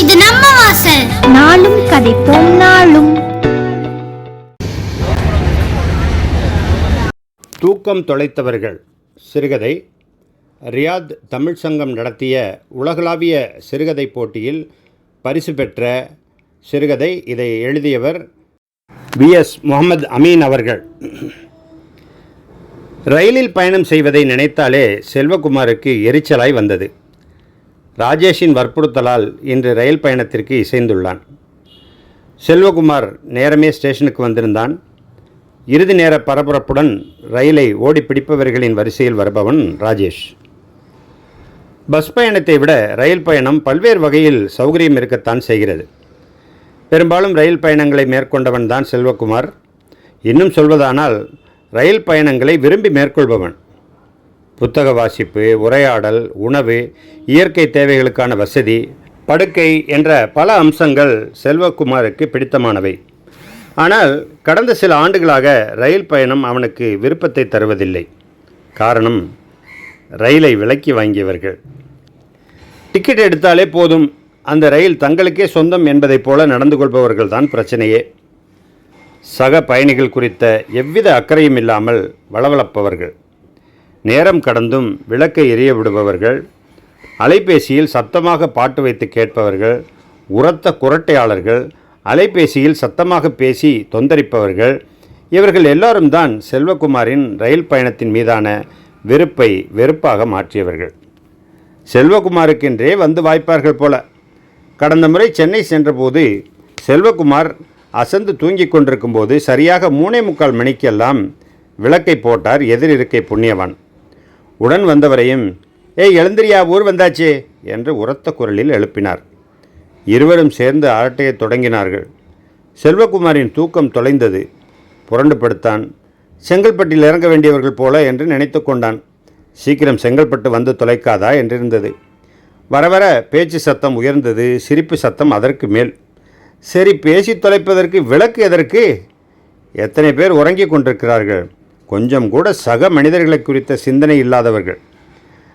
இது நம்ம வாசல். நாளும் கதைப்போம் நாளும். தூக்கம் தொலைத்தவர்கள். சிறுகதை. ரியாத் தமிழ் சங்கம் நடத்திய உலகளாவிய சிறுகதை போட்டியில் பரிசு பெற்ற சிறுகதை இதை எழுதியவர் விஎஸ் முகமது அமீன் அவர்கள். ரயிலில் பயணம் செய்வதை நினைத்தாலே செல்வகுமாருக்கு எரிச்சலாய் வந்தது. ராஜேஷின் வற்புறுத்தலால் இன்று ரயில் பயணத்திற்கு இசைந்துள்ளான். செல்வகுமார் நேரமே ஸ்டேஷனுக்கு வந்திருந்தான். இறுதி நேர பரபரப்புடன் ரயிலை ஓடி பிடிப்பவர்களின் வரிசையில் வருபவன் ராஜேஷ். பஸ் பயணத்தை விட ரயில் பயணம் பல்வேறு வகையில் சௌகரியம் இருக்கத்தான் செய்கிறது. பெரும்பாலும் ரயில் பயணங்களை மேற்கொண்டவன் தான் செல்வகுமார். இன்னும் சொல்வதானால் ரயில் பயணங்களை விரும்பி மேற்கொள்பவன். புத்தக வாசிப்பு உரையாடல் உணவு இயற்கை தேவைகளுக்கான வசதி படுக்கை என்ற பல அம்சங்கள் செல்வகுமாருக்கு பிடித்தமானவை. ஆனால் கடந்த சில ஆண்டுகளாக ரயில் பயணம் அவனுக்கு விருப்பத்தை தருவதில்லை. காரணம் ரயிலை விலக்கி வாங்கியவர்கள். டிக்கெட் எடுத்தாலே போதும். அந்த ரயில் தங்களுக்கே சொந்தம் என்பதைப் போல நடந்து கொள்பவர்கள் தான் பிரச்சனையே. சக பயணிகள் குறித்த எவ்வித அக்கறையும் இல்லாமல் வளவளப்பவர்கள். நேரம் கடந்தும் விளக்கை எரிய விடுபவர்கள் அலைபேசியில் சத்தமாக பாட்டு வைத்து கேட்பவர்கள் உரத்த குரட்டையாளர்கள் அலைபேசியில் சத்தமாக பேசி தொந்தரிப்பவர்கள் இவர்கள் எல்லாரும் தான் செல்வகுமாரின் ரயில் பயணத்தின் மீதான வெறுப்பை வெறுப்பாக மாற்றியவர்கள். செல்வகுமாருக்கென்றே வந்து வாய்ப்பார்கள் போல. கடந்த முறை சென்னை சென்றபோது செல்வகுமார் அசந்து தூங்கிக் கொண்டிருக்கும்போது சரியாக மூணே முக்கால் மணிக்கெல்லாம் விளக்கை போட்டார் எதிரிருக்கை புண்ணியவான். உடன் வந்தவரையும் ஏய் எழுந்திரியா ஊர் வந்தாச்சே? என்று உரத்த குரலில் எழுப்பினார். இருவரும் சேர்ந்து அரட்டையை தொடங்கினார்கள். செல்வகுமாரின் தூக்கம் தொலைந்தது. புரண்டு படுத்தான். செங்கல்பட்டில் இறங்க வேண்டியவர்கள் போல என்று நினைத்து கொண்டான். சீக்கிரம் செங்கல்பட்டு வந்து தொலைக்காதா என்றிருந்தது. வர வர பேச்சு சத்தம் உயர்ந்தது. சிரிப்பு சத்தம் அதற்கு மேல். சரி பேசி தொலைப்பதற்கு விளக்கு எதற்கு? எத்தனை பேர் உறங்கிக் கொண்டிருக்கிறார்கள். கொஞ்சம் கூட சக மனிதர்களை குறித்த சிந்தனை இல்லாதவர்கள்.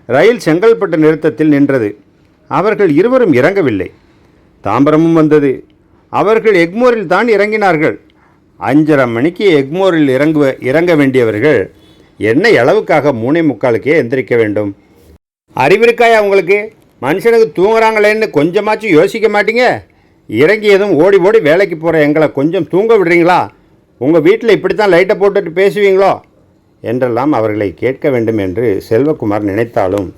ரயில் செங்கல்பட்டு நிறுத்தத்தில் நின்றது. அவர்கள் இருவரும் இறங்கவில்லை. தாம்பரமும் வந்தது. அவர்கள் எக்மோரில் தான் இறங்கினார்கள். அஞ்சரை மணிக்கு எக்மோரில் இறங்குவ இறங்க வேண்டியவர்கள் என்ன அளவுக்காக மூணே முக்காலுக்கே எந்திரிக்க வேண்டும். அறிவிருக்காயா உங்களுக்கு? மனுஷனுக்கு தூங்குறாங்களேன்னு கொஞ்சமாச்சும் யோசிக்க மாட்டீங்க? இறங்கியதும் ஓடி ஓடி வேலைக்கு போகிற எங்களை கொஞ்சம் தூங்க விடுறீங்களா? உங்கள் வீட்டில் இப்படித்தான் லைட்டை போட்டுட்டு பேசுவீங்களோ? என்றெல்லாம் அவர்களை கேட்க வேண்டும் என்று செல்வகுமார் நினைத்தாலும்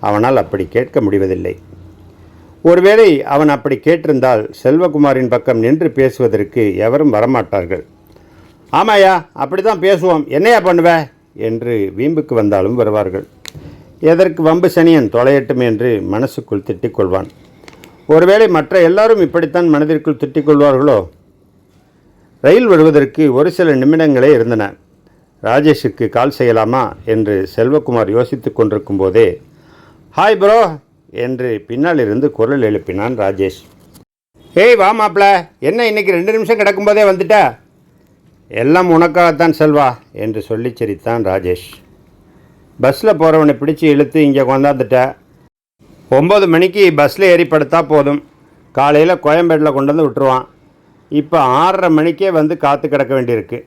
அவனால் அப்படி கேட்க முடிவதில்லை. ஒருவேளை அவன் அப்படி கேட்டிருந்தால் செல்வகுமாரின் பக்கம் நின்று பேசுவதற்கு எவரும் வரமாட்டார்கள். ஆமாயா அப்படி தான் பேசுவோம். என்னையா பண்ணுவ? என்று வீம்புக்கு வந்தாலும் வருவார்கள். எதற்கு வம்பு சனியன் தொலையட்டும் என்று மனசுக்குள் திட்டிக்கொள்வான். ஒருவேளை மற்ற எல்லாரும் இப்படித்தான் மனதிற்குள் திட்டிக்கொள்வார்களோ? ரயில் வருவதற்கு ஒரு சில நிமிடங்களே இருந்தன. ராஜேஷுக்கு கால் செய்யலாமா? என்று செல்வகுமார் யோசித்து கொண்டிருக்கும் போதே ஹாய் ப்ரோ! என்று பின்னால் இருந்து குரல் எழுப்பினான் ராஜேஷ். ஏய் வா மாப்ள என்ன இன்னைக்கு ரெண்டு நிமிஷம் கிடக்கும்போதே வந்துட்ட? எல்லாம் உனக்காகத்தான் செல்வா என்று சொல்லி சிரித்தான் ராஜேஷ். பஸ்ஸில் போகிறவனை பிடிச்சி இழுத்து இங்கே கொண்டாந்துட்ட. ஒம்பது மணிக்கு பஸ்ஸில் ஏறி படுத்தா போதும். காலையில் கோயம்பேட்டில் கொண்டு வந்து விட்டுருவான். இப்போ ஆறரை மணிக்கே வந்து காத்து கிடக்க வேண்டியிருக்கு.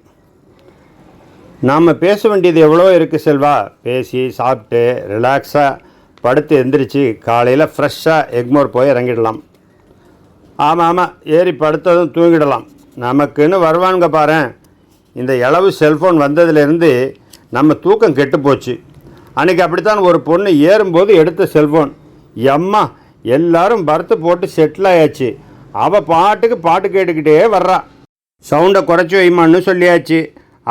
நாம் பேச வேண்டியது எவ்வளோ இருக்குது செல்வா. பேசி சாப்பிட்டு ரிலாக்ஸாக படுத்து எந்திரிச்சு காலையில் ஃப்ரெஷ்ஷாக எக்மோர் போய் இறங்கிடலாம். ஆமாம் ஆமாம் ஏறி படுத்ததும் தூங்கிடலாம். நமக்குன்னு வருவானுங்க பாரேன். இந்த இளவு செல்ஃபோன் வந்ததுலேருந்து நம்ம தூக்கம் கெட்டு போச்சு. அன்றைக்கி அப்படித்தான் ஒரு பொண்ணு ஏறும்போது எடுத்த செல்ஃபோன் எம்மா எல்லாரும் பர்த்து போட்டு செட்டில் ஆயாச்சு. அவள் பாட்டுக்கு பாட்டு கேட்டுக்கிட்டே வர்றா. சவுண்டை குறைச்சி வைமான்னு சொல்லியாச்சு.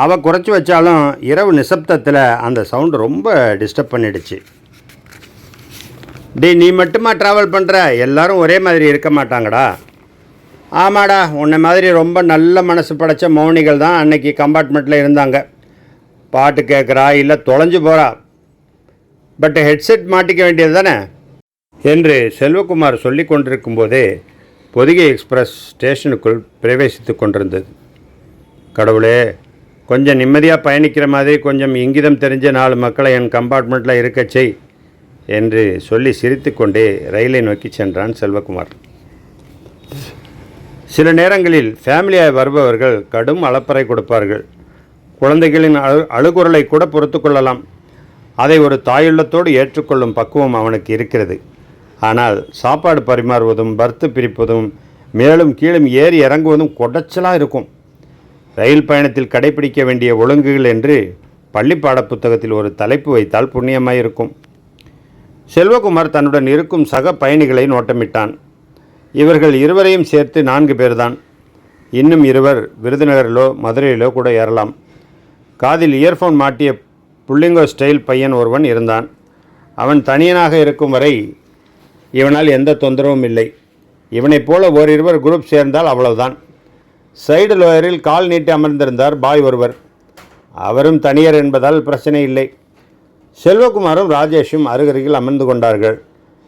அவள் குறைச்சி வச்சாலும் இரவு நிசப்தத்தில் அந்த சவுண்டு ரொம்ப டிஸ்டர்ப் பண்ணிடுச்சு. டே நீ மட்டுமா ட்ராவல் பண்ணுற எல்லாரும் ஒரே மாதிரி இருக்க மாட்டாங்கடா. ஆமாடா உன்னை மாதிரி ரொம்ப நல்ல மனசு படைச்ச மௌனிகள் தான் அன்னைக்கு கம்பார்ட்மெண்ட்டில் இருந்தாங்க. பாட்டு கேட்குறா இல்லை தொலைஞ்சு போகிறா பட் ஹெட்செட் மாட்டிக்க வேண்டியது தானே? என்று செல்வகுமார் சொல்லி கொண்டிருக்கும்போதே பொதிகை எக்ஸ்பிரஸ் ஸ்டேஷனுக்குள் பிரவேசித்து கொண்டிருந்தது. கடவுளே கொஞ்சம் நிம்மதியாக பயணிக்கிற மாதிரி கொஞ்சம் இங்கிதம் தெரிஞ்ச நாலு மக்களை என் கம்பார்ட்மெண்ட்டில் இருக்கச் செய் என்று சொல்லி சிரித்துக்கொண்டே ரயிலை நோக்கி சென்றான் செல்வகுமார். சில நேரங்களில் ஃபேமிலியாக வருபவர்கள் கடும் அளப்பறை கொடுப்பார்கள். குழந்தைகளின் அழு அழுகுரலை கூட பொறுத்து கொள்ளலாம். அதை ஒரு தாயுள்ளத்தோடு ஏற்றுக்கொள்ளும் பக்குவம் அவனுக்கு இருக்கிறது. ஆனால் சாப்பாடு பரிமாறுவதும் பர்த்து பிரிப்பதும் மேலும் கீழும் ஏறி இறங்குவதும் கொடைச்சலாக இருக்கும். ரயில் பயணத்தில் கடைபிடிக்க வேண்டிய ஒழுங்குகள் என்று பள்ளி பாடப்புத்தகத்தில் ஒரு தலைப்பு வைத்தால் புண்ணியமாய் இருக்கும் செல்வகுமார் தன்னுடன் இருக்கும் சக பயணிகளை நோட்டமிட்டான். இவர்கள் இருவரையும் சேர்த்து நான்கு பேர்தான். இன்னும் இருவர் விருதுநகரிலோ மதுரையிலோ கூட ஏறலாம். காதில் இயர்ஃபோன் மாட்டிய புள்ளிங்கோ ஸ்டைல் பையன் ஒருவன் இருந்தான். அவன் தனியனாக இருக்கும் வரை இவனால் எந்த தொந்தரவும் இல்லை. இவனைப் போல ஓரிருவர் குரூப் சேர்ந்தால் அவ்வளவுதான். சைடு லோயரில் கால் நீட்டி அமர்ந்திருந்தார் பாய் ஒருவர். அவரும் தனியர் என்பதால் பிரச்சனை இல்லை. செல்வகுமாரும் ராஜேஷும் அருகருகில் அமர்ந்து கொண்டார்கள்.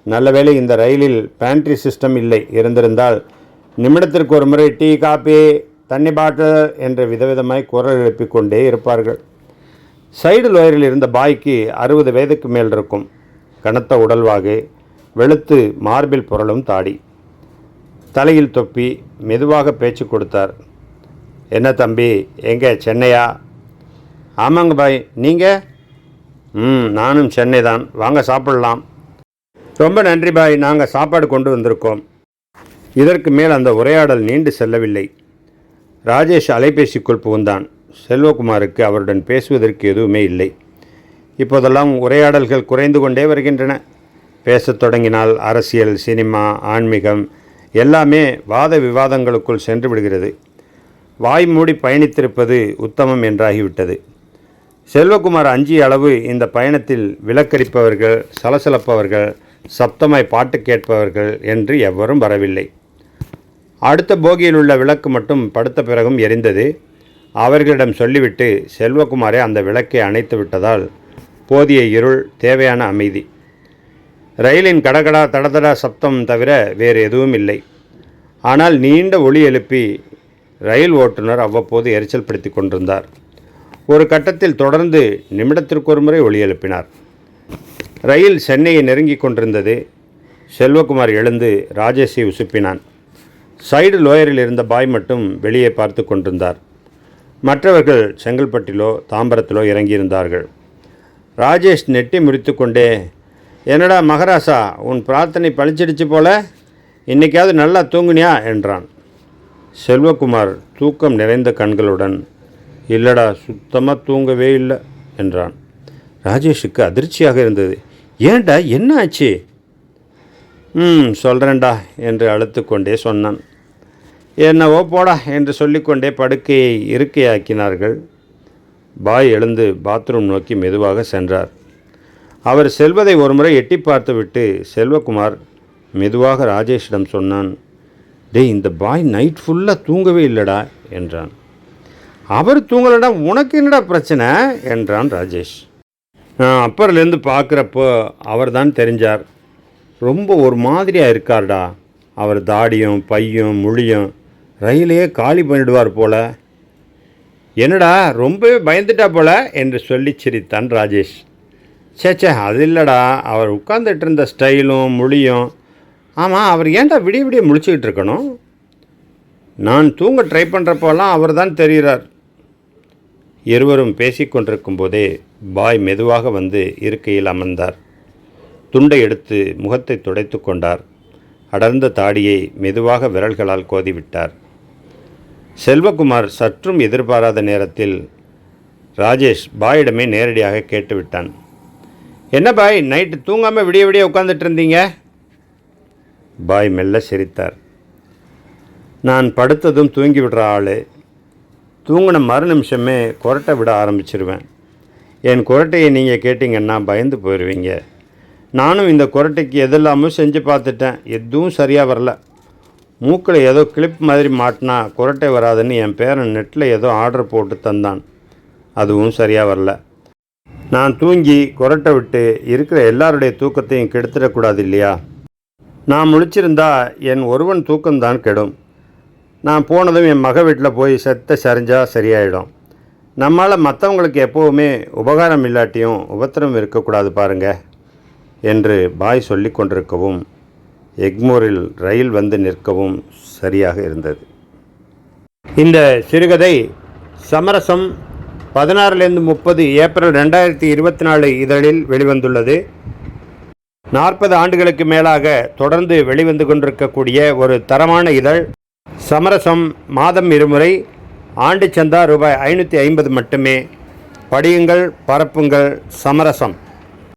நல்லவேளை இந்த ரயிலில் பேண்ட்ரி சிஸ்டம் இல்லை. இருந்திருந்தால் நிமிடத்திற்கு ஒரு முறை டீ காபி தண்ணி பாட்டில் என்று விதவிதமாய் குரல் எழுப்பிக் கொண்டே இருப்பார்கள். சைடு லோயரில் இருந்த பாய்க்கு அறுபது வயதுக்கு மேல் இருக்கும். கனத்த உடல்வாகு வெளுத்து மார்பில் புரளும் தாடி. தலையில் தொப்பி மெதுவாக பேச்சு கொடுத்தார். என்ன தம்பி எங்கே சென்னையா? ஆமாங்க பாய் நீங்கள் ம் நானும் சென்னை தான். வாங்க சாப்பிடலாம். ரொம்ப நன்றி பாய் நாங்கள் சாப்பாடு கொண்டு வந்திருக்கோம். இதற்கு மேல் அந்த உரையாடல் நீண்டு செல்லவில்லை. ராஜேஷ் அலைபேசிக்குள் புகுந்தான். செல்வகுமாருக்கு அவருடன் பேசுவதற்கு எதுவுமே இல்லை. இப்போதெல்லாம் உரையாடல்கள் குறைந்து கொண்டே வருகின்றன. பேசத் தொடங்கினால் அரசியல் சினிமா ஆன்மீகம் எல்லாமே வாத விவாதங்களுக்குள் சென்று விடுகிறது. வாய் மூடி பயணித்திருப்பது உத்தமம் என்றாகிவிட்டது. செல்வகுமார் அஞ்சிய அளவு இந்த பயணத்தில் விலக்கரிப்பவர்கள் சலசலப்பவர்கள் சப்தமாய் பாட்டு கேட்பவர்கள் என்று எவரும் வரவில்லை. அடுத்த போகியில் உள்ள விளக்கு மட்டும் படுத்த பிறகும் எரிந்தது. அவர்களிடம் சொல்லிவிட்டு செல்வகுமாரே அந்த விளக்கை அணைத்து விட்டதால் போதிய இருள் தேவையான அமைதி. ரயிலின் கடகடா தடதடா சப்தம் தவிர வேறு எதுவும் இல்லை. ஆனால் நீண்ட ஒளி எழுப்பி ரயில் ஓட்டுநர் அவ்வப்போது எரிச்சல் படுத்தி கொண்டிருந்தார். ஒரு கட்டத்தில் தொடர்ந்து நிமிடத்திற்கு ஒரு முறை ஒளி எழுப்பினார். ரயில் சென்னையை நெருங்கி கொண்டிருந்தது. செல்வகுமார் எழுந்து ராஜேஷை உசுப்பினான். சைடு லோயரில் இருந்த பாய் மட்டும் வெளியே பார்த்து கொண்டிருந்தார். மற்றவர்கள் செங்கல்பட்டிலோ தாம்பரத்திலோ இறங்கியிருந்தார்கள். ராஜேஷ் நெட்டி முறித்துக்கொண்டே என்னடா மகராசா உன் பிரார்த்தனை பழிச்சிடுச்சு போல? இன்னைக்காவது நல்லா தூங்குனியா? என்றான். செல்வகுமார் தூக்கம் நிறைந்த கண்களுடன் இல்லடா சுத்தமாக தூங்கவே இல்லை என்றான். ராஜேஷுக்கு அதிர்ச்சியாக இருந்தது. ஏன்டா என்ன ஆச்சு? ம் சொல்கிறேன்டா என்று அழுத்துக்கொண்டே சொன்னான். என்னவோ போடா என்று சொல்லிக்கொண்டே படுக்கையை இருக்கையாக்கினார்கள். பாய் எழுந்து பாத்ரூம் நோக்கி மெதுவாக சென்றார். அவர் செல்வதை ஒருமுறை எட்டி பார்த்துவிட்டு செல்வகுமார் மெதுவாக ராஜேஷிடம் சொன்னான் டேய் இந்த பாய் நைட் ஃபுல்லாக தூங்கவே இல்லைடா என்றான். அவர் தூங்கலடா உனக்கு என்னடா பிரச்சனை? என்றான் ராஜேஷ். நான் அப்பர்லேருந்து பார்க்குறப்போ அவர் தான் தெரிஞ்சார். ரொம்ப ஒரு மாதிரியாக இருக்கார்டா. அவர் தாடியும் பையும் முழியும் ரயிலையே காலி பண்ணிடுவார் போல. என்னடா ரொம்பவே பயந்துட்டா போல? என்று சொல்லி சிரித்தான் ராஜேஷ். சே அது இல்லைடா. அவர் உட்கார்ந்துட்டு இருந்த ஸ்டைலும் மொழியும். ஆமாம் அவர் ஏன்டா விடிய விடிய முழிச்சுக்கிட்டு இருக்கணும்? நான் தூங்க ட்ரை பண்ணுறப்போலாம் அவர் தான் தெரிகிறார் இருவரும் பேசிக்கொண்டிருக்கும் போதே பாய் மெதுவாக வந்து இருக்கையில் அமர்ந்தார். துண்டை எடுத்து முகத்தை துடைத்து கொண்டார். அடர்ந்த தாடியை மெதுவாக விரல்களால் கோதிவிட்டார். செல்வகுமார் சற்றும் எதிர்பாராத நேரத்தில் ராஜேஷ் பாயிடமே நேரடியாக கேட்டுவிட்டான். என்ன பாய் நைட்டு தூங்காமல் விடிய விடிய உட்காந்துட்டு இருந்தீங்க பாய் மெல்ல சிரித்தார். நான் படுத்ததும் தூங்கி விடுற ஆள். தூங்கின மறு நிமிஷமே குரட்டை விட ஆரம்பிச்சிருவேன். என் குரட்டையை நீங்கள் கேட்டிங்கன்னா பயந்து போயிடுவீங்க நானும் இந்த குரட்டைக்கு எதெல்லாமும் செஞ்சு பார்த்துட்டேன். எதுவும் சரியாக வரல. மூக்கில் ஏதோ கிளிப் மாதிரி மாட்டினா குரட்டை வராதுன்னு என் பேரன் நெட்டில் ஏதோ ஆர்டர் போட்டு தந்தான். அதுவும் சரியாக வரல. நான் தூங்கி குரட்டை விட்டு இருக்கிற எல்லாருடைய தூக்கத்தையும் கெடுத்துடக்கூடாது இல்லையா நான் முழிச்சிருந்தா என் ஒருவன் தூக்கம்தான் கெடும். நான் போனதும் என் மக வீட்டில் போய் செத்த சரிஞ்சால் சரியாயிடும். நம்மால் மற்றவங்களுக்கு எப்போவுமே உபகாரம் இல்லாட்டியும் உபத்திரம் இருக்கக்கூடாது பாருங்க என்று பாய் சொல்லி கொண்டிருக்கவும் எக்மோரில் ரயில் வந்து நிற்கவும் சரியாக இருந்தது. இந்த சிறுகதை சமரசம் பதினாறுலேருந்து முப்பது ஏப்ரல் ரெண்டாயிரத்தி இருபத்தி நாலு இதழில் வெளிவந்துள்ளது. நாற்பது ஆண்டுகளுக்கு மேலாக தொடர்ந்து வெளிவந்து கொண்டிருக்கக்கூடிய ஒரு தரமான இதழ். சமரசம் மாதம் இருமுறை ஆண்டு சந்தா ரூபாய் ஐநூற்றி ஐம்பது மட்டுமே. படியுங்கள் பரப்புங்கள் சமரசம்.